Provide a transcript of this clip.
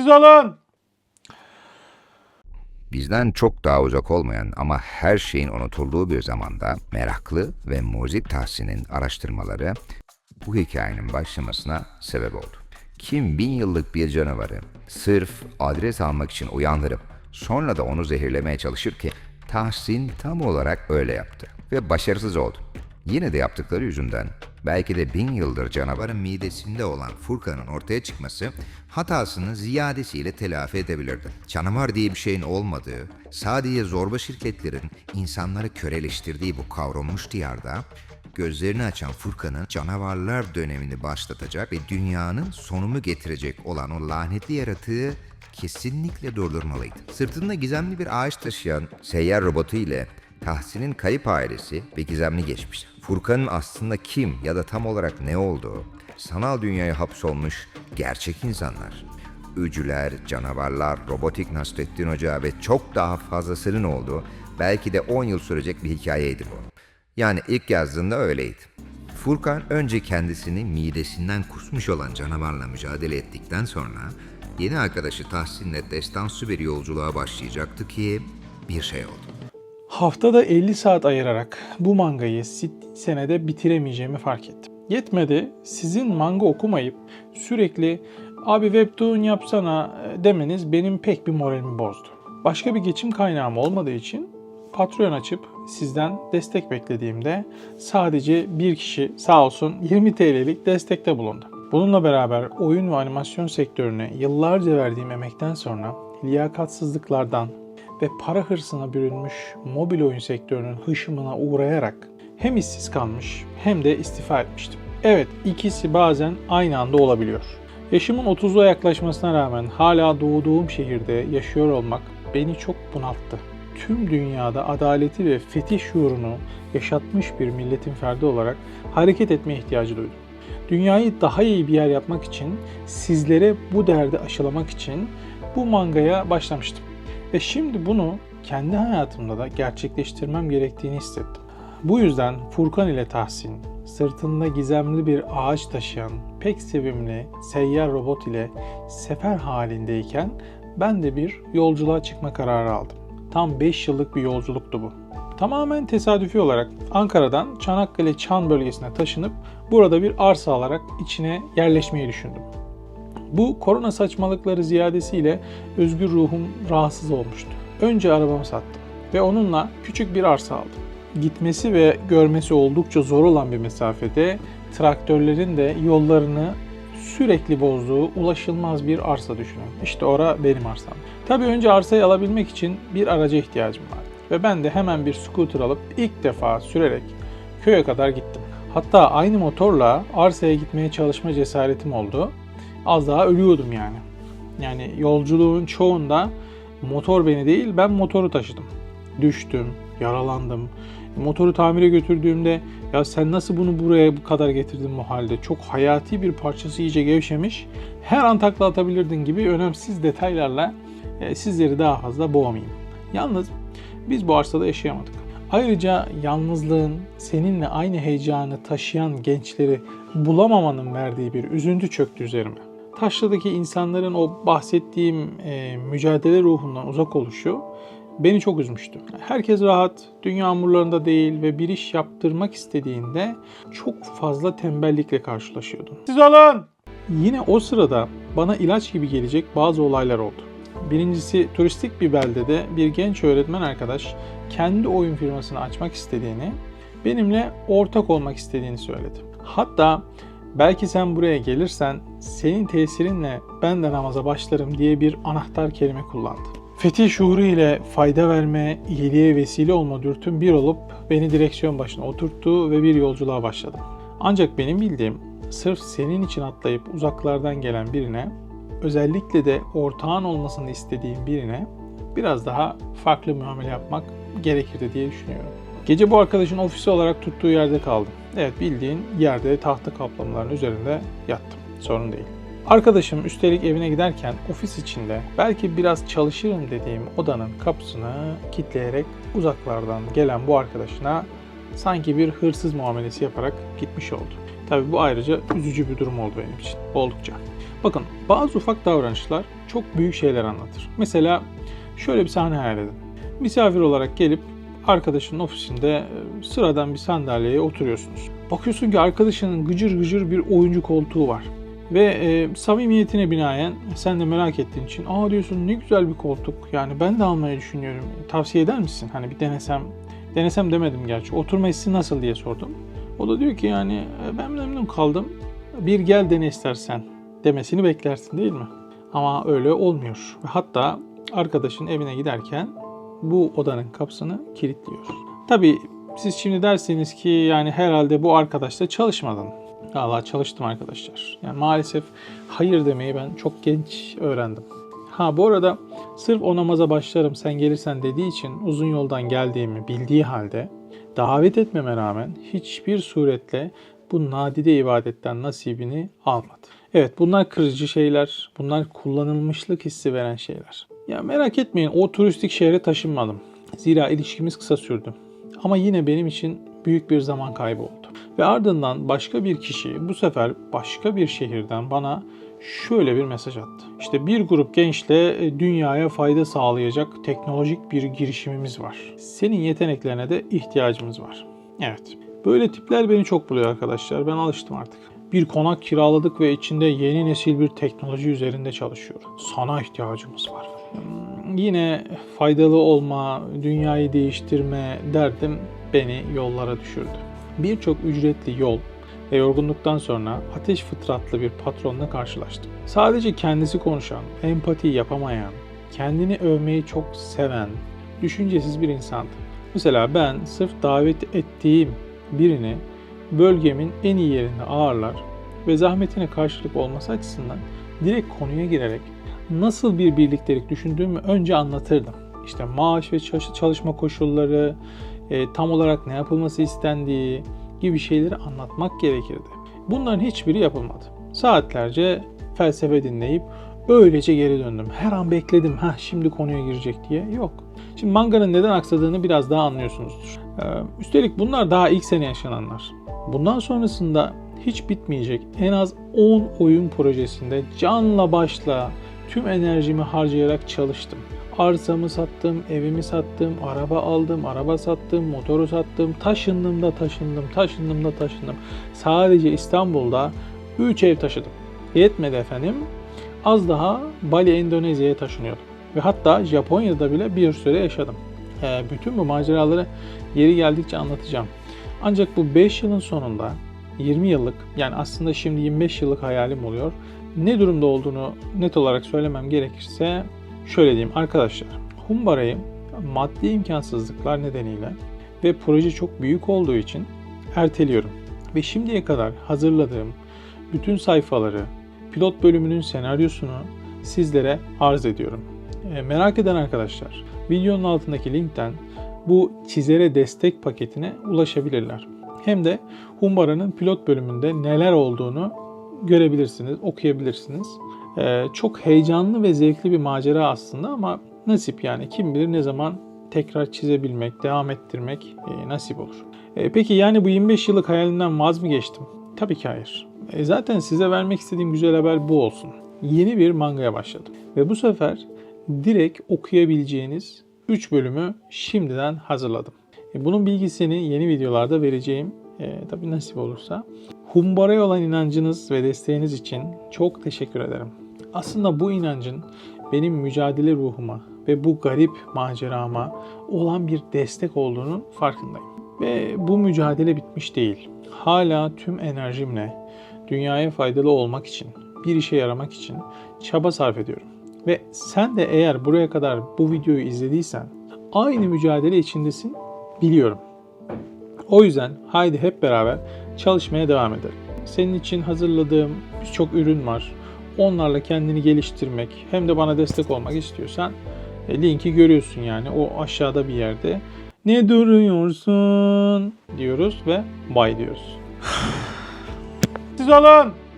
Siz olun. Bizden çok daha uzak olmayan ama her şeyin unutulduğu bir zamanda meraklı ve muzip Tahsin'in araştırmaları bu hikayenin başlamasına sebep oldu. Kim bin yıllık bir canavarı sırf adres almak için uyandırıp sonra da onu zehirlemeye çalışır ki Tahsin tam olarak öyle yaptı ve başarısız oldu. Yine de yaptıkları yüzünden belki de bin yıldır canavarın midesinde olan Furkan'ın ortaya çıkması hatasını ziyadesiyle telafi edebilirdi. Canavar diye bir şeyin olmadığı, sadece zorba şirketlerin insanları köreleştirdiği bu kavrulmuş diyarda gözlerini açan Furkan'ın canavarlar dönemini başlatacak ve dünyanın sonumu getirecek olan o lanetli yaratığı kesinlikle durdurmalıydı. Sırtında gizemli bir ağaç taşıyan seyyar robotu ile Tahsin'in kayıp ailesi ve gizemli geçmiş. Furkan'ın aslında kim ya da tam olarak ne olduğu, sanal dünyaya hapsolmuş gerçek insanlar. Öcüler, canavarlar, robotik Nasrettin Hoca ve çok daha fazlasının olduğu belki de 10 yıl sürecek bir hikayeydi bu. Yani ilk yazdığında öyleydi. Furkan önce kendisini midesinden kusmuş olan canavarla mücadele ettikten sonra yeni arkadaşı Tahsin'le destansı bir yolculuğa başlayacaktı ki bir şey oldu. Haftada 50 saat ayırarak bu mangayı senede bitiremeyeceğimi fark ettim. Yetmedi sizin manga okumayıp sürekli abi webtoon yapsana demeniz benim pek bir moralimi bozdu. Başka bir geçim kaynağım olmadığı için Patreon açıp sizden destek beklediğimde sadece bir kişi sağ olsun 20 TL'lik destekte bulundu. Bununla beraber oyun ve animasyon sektörüne yıllarca verdiğim emekten sonra liyakatsızlıklardan ve para hırsına bürünmüş mobil oyun sektörünün hışımına uğrayarak hem işsiz kalmış hem de istifa etmiştim. Evet ikisi bazen aynı anda olabiliyor. Yaşımın 30'a yaklaşmasına rağmen hala doğduğum şehirde yaşıyor olmak beni çok bunalttı. Tüm dünyada adaleti ve fetih şuurunu yaşatmış bir milletin ferdi olarak hareket etmeye ihtiyacı duydum. Dünyayı daha iyi bir yer yapmak için, sizlere bu derdi aşılamak için bu mangaya başlamıştım. Ve şimdi bunu kendi hayatımda da gerçekleştirmem gerektiğini hissettim. Bu yüzden Furkan ile Tahsin, sırtında gizemli bir ağaç taşıyan pek sevimli seyyar robot ile sefer halindeyken ben de bir yolculuğa çıkma kararı aldım. Tam 5 yıllık bir yolculuktu bu. Tamamen tesadüfi olarak Ankara'dan Çanakkale Çan bölgesine taşınıp burada bir arsa alarak içine yerleşmeyi düşündüm. Bu korona saçmalıkları ziyadesiyle özgür ruhum rahatsız olmuştu. Önce arabamı sattım ve onunla küçük bir arsa aldım. Gitmesi ve görmesi oldukça zor olan bir mesafede traktörlerin de yollarını sürekli bozduğu ulaşılmaz bir arsa düşünün. İşte ora benim arsam. Tabii önce arsayı alabilmek için bir araca ihtiyacım vardı. Ve ben de hemen bir scooter alıp ilk defa sürerek köye kadar gittim. Hatta aynı motorla arsaya gitmeye çalışma cesaretim oldu. Az daha ölüyordum yani. Yani yolculuğun çoğunda motor beni değil ben motoru taşıdım. Düştüm, yaralandım. Motoru tamire götürdüğümde ya sen nasıl bunu buraya bu kadar getirdin bu halde? Çok hayati bir parçası iyice gevşemiş. Her an takla atabilirdin gibi önemsiz detaylarla e, sizleri daha fazla boğmayayım. Yalnız biz bu arsada yaşayamadık. Ayrıca yalnızlığın seninle aynı heyecanı taşıyan gençleri bulamamanın verdiği bir üzüntü çöktü üzerime. Taşlı'daki insanların o bahsettiğim e, mücadele ruhundan uzak oluşu beni çok üzmüştü. Herkes rahat, dünya hamurlarında değil ve bir iş yaptırmak istediğinde çok fazla tembellikle karşılaşıyordun. Siz olun! Yine o sırada bana ilaç gibi gelecek bazı olaylar oldu. Birincisi turistik bir beldede bir genç öğretmen arkadaş kendi oyun firmasını açmak istediğini, benimle ortak olmak istediğini söyledi. Hatta belki sen buraya gelirsen senin tesirinle ben de namaza başlarım diye bir anahtar kelime kullandı. Fetih şuuru ile fayda verme, iyiliğe vesile olma dürtüm bir olup beni direksiyon başına oturttu ve bir yolculuğa başladım. Ancak benim bildiğim sırf senin için atlayıp uzaklardan gelen birine, özellikle de ortağın olmasını istediğim birine biraz daha farklı muamele yapmak gerekirdi diye düşünüyorum. Gece bu arkadaşın ofisi olarak tuttuğu yerde kaldım. Evet bildiğin yerde tahta kaplamaların üzerinde yattım. Sorun değil. Arkadaşım üstelik evine giderken ofis içinde belki biraz çalışırım dediğim odanın kapısını kilitleyerek uzaklardan gelen bu arkadaşına sanki bir hırsız muamelesi yaparak gitmiş oldu. Tabi bu ayrıca üzücü bir durum oldu benim için. Oldukça. Bakın bazı ufak davranışlar çok büyük şeyler anlatır. Mesela şöyle bir sahne hayal edin. Misafir olarak gelip arkadaşının ofisinde e, sıradan bir sandalyeye oturuyorsunuz. Bakıyorsun ki arkadaşının gıcır gıcır bir oyuncu koltuğu var. Ve e, samimiyetine binaen sen de merak ettiğin için aa diyorsun ne güzel bir koltuk yani ben de almayı düşünüyorum tavsiye eder misin? Hani bir denesem denesem demedim gerçi oturma hissi nasıl diye sordum. O da diyor ki yani "E, ben memnun kaldım bir gel dene istersen demesini beklersin değil mi? Ama öyle olmuyor. Hatta arkadaşın evine giderken bu odanın kapısını kilitliyor. Tabii siz şimdi derseniz ki yani herhalde bu arkadaşla çalışmadın. Valla çalıştım arkadaşlar. Yani maalesef hayır demeyi ben çok genç öğrendim. Ha bu arada sırf o namaza başlarım sen gelirsen dediği için uzun yoldan geldiğimi bildiği halde davet etmeme rağmen hiçbir suretle bu nadide ibadetten nasibini almadı. Evet bunlar kırıcı şeyler, bunlar kullanılmışlık hissi veren şeyler. Ya merak etmeyin o turistik şehre taşınmadım. Zira ilişkimiz kısa sürdü. Ama yine benim için büyük bir zaman kaybı oldu. Ve ardından başka bir kişi bu sefer başka bir şehirden bana şöyle bir mesaj attı. İşte bir grup gençle e, dünyaya fayda sağlayacak teknolojik bir girişimimiz var. Senin yeteneklerine de ihtiyacımız var. Evet. Böyle tipler beni çok buluyor arkadaşlar. Ben alıştım artık. Bir konak kiraladık ve içinde yeni nesil bir teknoloji üzerinde çalışıyor. Sana ihtiyacımız var. Yine faydalı olma, dünyayı değiştirme derdim beni yollara düşürdü. Birçok ücretli yol ve yorgunluktan sonra ateş fıtratlı bir patronla karşılaştım. Sadece kendisi konuşan, empati yapamayan, kendini övmeyi çok seven, düşüncesiz bir insandı. Mesela ben sırf davet ettiğim birini bölgemin en iyi yerinde ağırlar ve zahmetine karşılık olması açısından direkt konuya girerek nasıl bir birliktelik düşündüğümü önce anlatırdım. İşte maaş ve çalış- çalışma koşulları, e, tam olarak ne yapılması istendiği gibi şeyleri anlatmak gerekirdi. Bunların hiçbiri yapılmadı. Saatlerce felsefe dinleyip öylece geri döndüm. Her an bekledim ha şimdi konuya girecek diye. Yok. Şimdi manganın neden aksadığını biraz daha anlıyorsunuzdur. Ee, üstelik bunlar daha ilk sene yaşananlar. Bundan sonrasında hiç bitmeyecek en az 10 oyun projesinde canla başla tüm enerjimi harcayarak çalıştım. Arsamı sattım, evimi sattım, araba aldım, araba sattım, motoru sattım, taşındım da taşındım, taşındım da taşındım. Sadece İstanbul'da 3 ev taşıdım. Yetmedi efendim. Az daha Bali Endonezya'ya taşınıyordum. Ve hatta Japonya'da bile bir süre yaşadım. Ee, bütün bu maceraları yeri geldikçe anlatacağım. Ancak bu 5 yılın sonunda 20 yıllık yani aslında şimdi 25 yıllık hayalim oluyor. Ne durumda olduğunu net olarak söylemem gerekirse şöyle diyeyim arkadaşlar. Humbara'yı maddi imkansızlıklar nedeniyle ve proje çok büyük olduğu için erteliyorum. Ve şimdiye kadar hazırladığım bütün sayfaları, pilot bölümünün senaryosunu sizlere arz ediyorum. E, merak eden arkadaşlar videonun altındaki linkten bu çizere destek paketine ulaşabilirler. Hem de Humbara'nın pilot bölümünde neler olduğunu görebilirsiniz, okuyabilirsiniz. E, çok heyecanlı ve zevkli bir macera aslında ama nasip yani kim bilir ne zaman tekrar çizebilmek, devam ettirmek e, nasip olur. E, peki yani bu 25 yıllık hayalimden vaz mı geçtim? Tabii ki hayır. E, zaten size vermek istediğim güzel haber bu olsun. Yeni bir mangaya başladım. Ve bu sefer direkt okuyabileceğiniz 3 bölümü şimdiden hazırladım. E, bunun bilgisini yeni videolarda vereceğim. E, tabii nasip olursa. Humbara'ya olan inancınız ve desteğiniz için çok teşekkür ederim. Aslında bu inancın benim mücadele ruhuma ve bu garip macerama olan bir destek olduğunun farkındayım. Ve bu mücadele bitmiş değil. Hala tüm enerjimle dünyaya faydalı olmak için, bir işe yaramak için çaba sarf ediyorum. Ve sen de eğer buraya kadar bu videoyu izlediysen aynı mücadele içindesin biliyorum. O yüzden haydi hep beraber çalışmaya devam edelim. Senin için hazırladığım birçok ürün var. Onlarla kendini geliştirmek hem de bana destek olmak istiyorsan e, linki görüyorsun yani o aşağıda bir yerde. Ne duruyorsun diyoruz ve bay diyoruz. Siz olun.